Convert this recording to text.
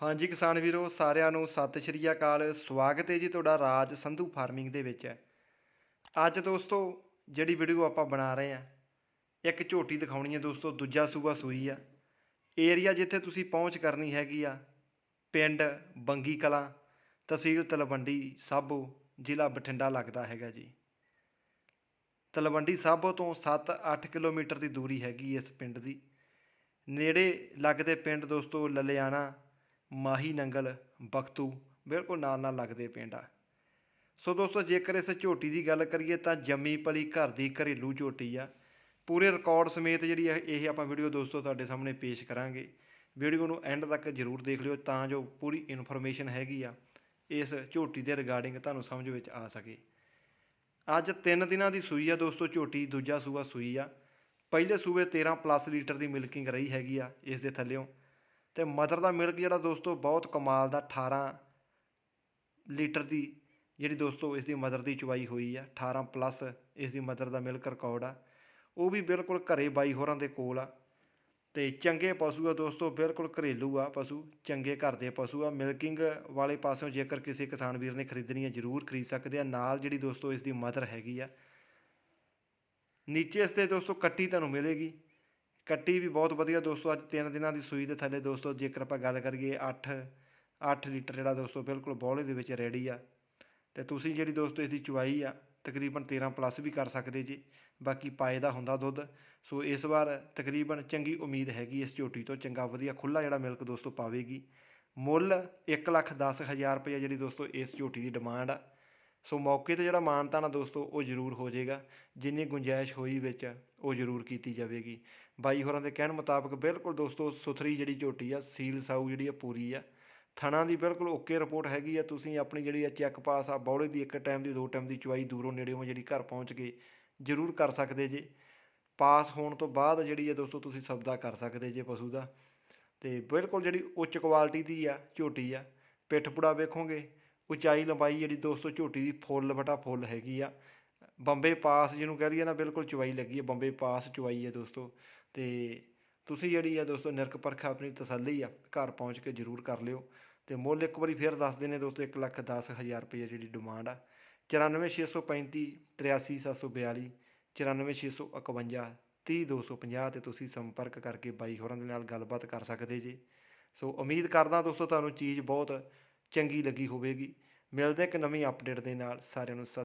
ਹਾਂਜੀ ਕਿਸਾਨ ਵੀਰੋ, ਸਾਰਿਆਂ ਨੂੰ ਸਤਿ ਸ਼੍ਰੀ ਅਕਾਲ। ਸਵਾਗਤ ਹੈ ਜੀ ਤੁਹਾਡਾ ਰਾਜ ਸੰਧੂ ਫਾਰਮਿੰਗ ਦੇ ਵਿੱਚ। ਅੱਜ ਦੋਸਤੋ, ਜਿਹੜੀ ਵੀਡੀਓ ਆਪਾਂ ਬਣਾ ਰਹੇ ਆ ਇੱਕ ਝੋਟੀ ਦਿਖਾਉਣੀ ਹੈ ਦੋਸਤੋ, ਦੂਜਾ ਸੂਬਾ ਸੂਈ ਆ। ਏਰੀਆ ਜਿੱਥੇ ਤੁਸੀਂ ਪਹੁੰਚ ਕਰਨੀ ਹੈਗੀ ਆ, ਪਿੰਡ ਬੰਗੀ ਕਲਾਂ, ਤਹਿਸੀਲ ਤਲਵੰਡੀ ਸਾਬੋ, ਜ਼ਿਲ੍ਹਾ ਬਠਿੰਡਾ ਲੱਗਦਾ ਹੈਗਾ ਜੀ। ਤਲਵੰਡੀ ਸਾਬੋ ਤੋਂ 7-8 ਕਿਲੋਮੀਟਰ ਦੀ ਦੂਰੀ ਹੈਗੀ ਇਸ ਪਿੰਡ ਦੀ। ਨੇੜੇ ਲੱਗਦੇ ਪਿੰਡ ਦੋਸਤੋ, ਲਲਿਆਣਾ ਮਾਹੀ ਨੰਗਲ, ਬਖਤੂ ਬਿਲਕੁਲ ਨਾਲ ਨਾਲ ਲੱਗਦੇ ਪਿੰਡ ਆ। ਸੋ ਦੋਸਤੋ, ਜੇਕਰ ਇਸ ਝੋਟੀ ਦੀ ਗੱਲ ਕਰੀਏ ਤਾਂ ਜੰਮੀ ਪਲੀ ਘਰ ਦੀ ਘਰੇਲੂ ਝੋਟੀ ਆ। ਪੂਰੇ ਰਿਕਾਰਡ ਸਮੇਤ ਜਿਹੜੀ ਇਹ ਇਹ ਆਪਾਂ ਵੀਡੀਓ ਦੋਸਤੋ ਤੁਹਾਡੇ ਸਾਹਮਣੇ ਪੇਸ਼ ਕਰਾਂਗੇ। ਵੀਡੀਓ ਨੂੰ ਐਂਡ ਤੱਕ ਜਰੂਰ ਦੇਖ ਲਿਓ ਤਾਂ ਜੋ ਪੂਰੀ ਇਨਫੋਰਮੇਸ਼ਨ ਹੈਗੀ ਆ, ਇਸ ਝੋਟੀ ਦੇ ਰਿਗਾਰਡਿੰਗ ਤੁਹਾਨੂੰ ਸਮਝ ਵਿੱਚ ਆ ਸਕੇ। ਅੱਜ 3 ਦਿਨਾਂ ਦੀ ਸੂਈ ਆ ਦੋਸਤੋ ਝੋਟੀ, ਦੂਜਾ ਸੂਆ ਸੂਈ ਆ। ਪਹਿਲੇ ਸੂਬੇ 13 ਪਲੱਸ ਲੀਟਰ ਦੀ ਮਿਲਕਿੰਗ ਰਹੀ ਹੈਗੀ ਆ, ਇਸ ਦੇ ਥੱਲਿਓਂ। ਤੇ ਮਦਰ ਦਾ ਮਿਲਕ ਜਿਹੜਾ ਦੋਸਤੋ ਬਹੁਤ ਕਮਾਲ ਦਾ 18 ਲੀਟਰ ਦੀ ਜਿਹੜੀ ਦੋਸਤੋ ਇਸ ਦੀ ਮਦਰ ਦੀ ਚੁਆਈ ਹੋਈ ਆ 18 ਪਲੱਸ ਇਸ ਦੀ ਮਦਰ ਦਾ ਮਿਲਕ ਰਿਕਾਰਡ ਆ। ਉਹ ਵੀ ਬਿਲਕੁਲ ਘਰੇ ਬਾਈ ਹੋਰਾਂ ਦੇ ਕੋਲ ਆ। ਤੇ ਚੰਗੇ ਪਸ਼ੂ ਆ ਦੋਸਤੋ, ਬਿਲਕੁਲ ਘਰੇਲੂ ਆ ਪਸ਼ੂ, ਚੰਗੇ ਘਰ ਦੇ ਪਸ਼ੂ ਆ। ਮਿਲਕਿੰਗ ਵਾਲੇ ਪਾਸਿਓਂ ਜੇਕਰ ਕਿਸੇ ਕਿਸਾਨ ਵੀਰ ਨੇ ਖਰੀਦਣੀ ਹੈ ਜ਼ਰੂਰ ਖਰੀਦ ਸਕਦੇ ਆ। ਨਾਲ ਜਿਹੜੀ ਦੋਸਤੋ ਇਸ ਦੀ ਮਦਰ ਹੈਗੀ ਆ, ਨੀਚੇ ਇਸ ਤੇ ਦੋਸਤੋ ਕੱਟੀ ਤੁਹਾਨੂੰ ਮਿਲੇਗੀ। ਕੱਟੀ ਵੀ ਬਹੁਤ ਵਧੀਆ ਦੋਸਤੋ, ਅੱਜ ਤਿੰਨ ਦਿਨਾਂ ਦੀ ਸੂਈ ਦੇ ਥੱਲੇ ਦੋਸਤੋ, ਜੇਕਰ ਆਪਾਂ ਗੱਲ ਕਰੀਏ 8 8 ਲੀਟਰ ਜਿਹੜਾ ਦੋਸਤੋ ਬਿਲਕੁਲ ਬੌਲੇ ਦੇ ਵਿੱਚ ਰੈਡੀ ਆ। ਤੇ ਤੁਸੀਂ ਜਿਹੜੀ ਦੋਸਤੋ ਇਸ ਦੀ ਚੁਆਈ ਆ, ਤਕਰੀਬਨ 13 ਪਲੱਸ ਵੀ ਕਰ ਸਕਦੇ ਜੀ, ਬਾਕੀ ਪਾਏ ਦਾ ਹੁੰਦਾ ਦੁੱਧ। ਸੋ ਇਸ ਵਾਰ ਤਕਰੀਬਨ ਚੰਗੀ ਉਮੀਦ ਹੈਗੀ ਇਸ ਝੋਟੀ ਤੋਂ, ਚੰਗਾ ਵਧੀਆ ਖੁੱਲਾ ਜਿਹੜਾ ਮਿਲਕ ਦੋਸਤੋ ਪਾਵੇਗੀ। ਮੁੱਲ 1 ਲੱਖ 10 ਹਜ਼ਾਰ ਰੁਪਏ ਜਿਹੜੀ ਦੋਸਤੋ ਇਸ ਝੋਟੀ ਦੀ ਡਿਮਾਂਡ ਆ। ਸੋ ਮੌਕੇ ਤੇ ਜਿਹੜਾ ਮਾਨਤਾ ਨਾ ਦੋਸਤੋ ਉਹ ਜ਼ਰੂਰ ਹੋ ਜਾਏਗਾ, ਜਿੰਨੀ ਗੁੰਜਾਇਸ਼ ਹੋਈ ਵਿੱਚ ਉਹ ਜ਼ਰੂਰ ਕੀਤੀ ਜਾਵੇਗੀ। ਬਾਈ ਹੋਰਾਂ ਦੇ ਕਹਿਣ ਮੁਤਾਬਕ ਬਿਲਕੁਲ ਦੋਸਤੋ ਸੁਥਰੀ ਜਿਹੜੀ ਝੋਟੀ ਆ, ਸੀਲ ਸਾਊ ਜਿਹੜੀ ਆ, ਪੂਰੀ ਆ। ਥਣਾ ਦੀ ਬਿਲਕੁਲ ਓਕੇ ਰਿਪੋਰਟ ਹੈਗੀ ਆ, ਤੁਸੀਂ ਆਪਣੀ ਜਿਹੜੀ ਆ ਚੈੱਕ ਪਾਸ ਆ, ਬੌਲੇ ਦੀ ਇੱਕ ਟਾਈਮ ਦੀ, ਦੋ ਟਾਈਮ ਦੀ ਚੁਆਈ ਦੂਰੋਂ ਨੇੜੇੋਂ ਜਿਹੜੀ ਘਰ ਪਹੁੰਚ ਕੇ ਜ਼ਰੂਰ ਕਰ ਸਕਦੇ ਜੇ। ਪਾਸ ਹੋਣ ਤੋਂ ਬਾਅਦ ਜਿਹੜੀ ਆ ਦੋਸਤੋ ਤੁਸੀਂ ਸਬਦਾ ਕਰ ਸਕਦੇ ਜੇ ਪਸ਼ੂ ਦਾ। ਤੇ ਬਿਲਕੁਲ ਜਿਹੜੀ ਉੱਚ ਕੁਆਲਿਟੀ ਦੀ ਆ ਝੋਟੀ ਆ, ਪਿੱਠ ਪੁੜਾ ਵੇਖੋਗੇ ਉਚਾਈ ਲੰਬਾਈ ਜਿਹੜੀ ਦੋਸਤੋ ਝੋਟੀ ਦੀ ਫੁੱਲ ਵਟਾ ਫੁੱਲ ਹੈਗੀ ਆ। ਬੰਬੇ ਪਾਸ ਜਿਹਨੂੰ ਕਹਿ ਲਈਏ ਨਾ, ਬਿਲਕੁਲ ਚੁਆਈ ਲੱਗੀ ਹੈ ਬੰਬੇ ਪਾਸ ਚੁਆਈ ਹੈ ਦੋਸਤੋ। ਤੇ ਤੁਸੀਂ ਜਿਹੜੀ ਆ ਦੋਸਤੋ ਨਿਰਕ ਪਰਖ ਆਪਣੀ ਤਸੱਲੀ ਆ, ਘਰ ਪਹੁੰਚ ਕੇ ਜ਼ਰੂਰ ਕਰ ਲਿਓ। ਤੇ ਮੁੱਲ ਇੱਕ ਵਾਰੀ ਫੇਰ ਦੱਸ ਦਿੰਨੇ ਦੋਸਤੋ 1 ਲੱਖ 10 ਹਜ਼ਾਰ ਰੁਪਏ ਜਿਹੜੀ ਡਿਮਾਂਡ ਆ। 94635 83742 94651 30250 ਤੇ ਤੁਸੀਂ ਸੰਪਰਕ ਕਰਕੇ ਬਾਈ ਹੋਰਾਂ ਦੇ ਨਾਲ ਗੱਲਬਾਤ ਕਰ ਸਕਦੇ ਜੀ। ਸੋ ਉਮੀਦ ਕਰਦਾ ਦੋਸਤੋ ਤੁਹਾਨੂੰ ਚੀਜ਼ ਬਹੁਤ ਚੰਗੀ ਲੱਗੀ ਹੋਵੇਗੀ। ਮਿਲਦੇ ਇੱਕ ਨਵੀਂ ਅਪਡੇਟ ਦੇ ਨਾਲ। ਸਾਰਿਆਂ ਨੂੰ ਸਤਿ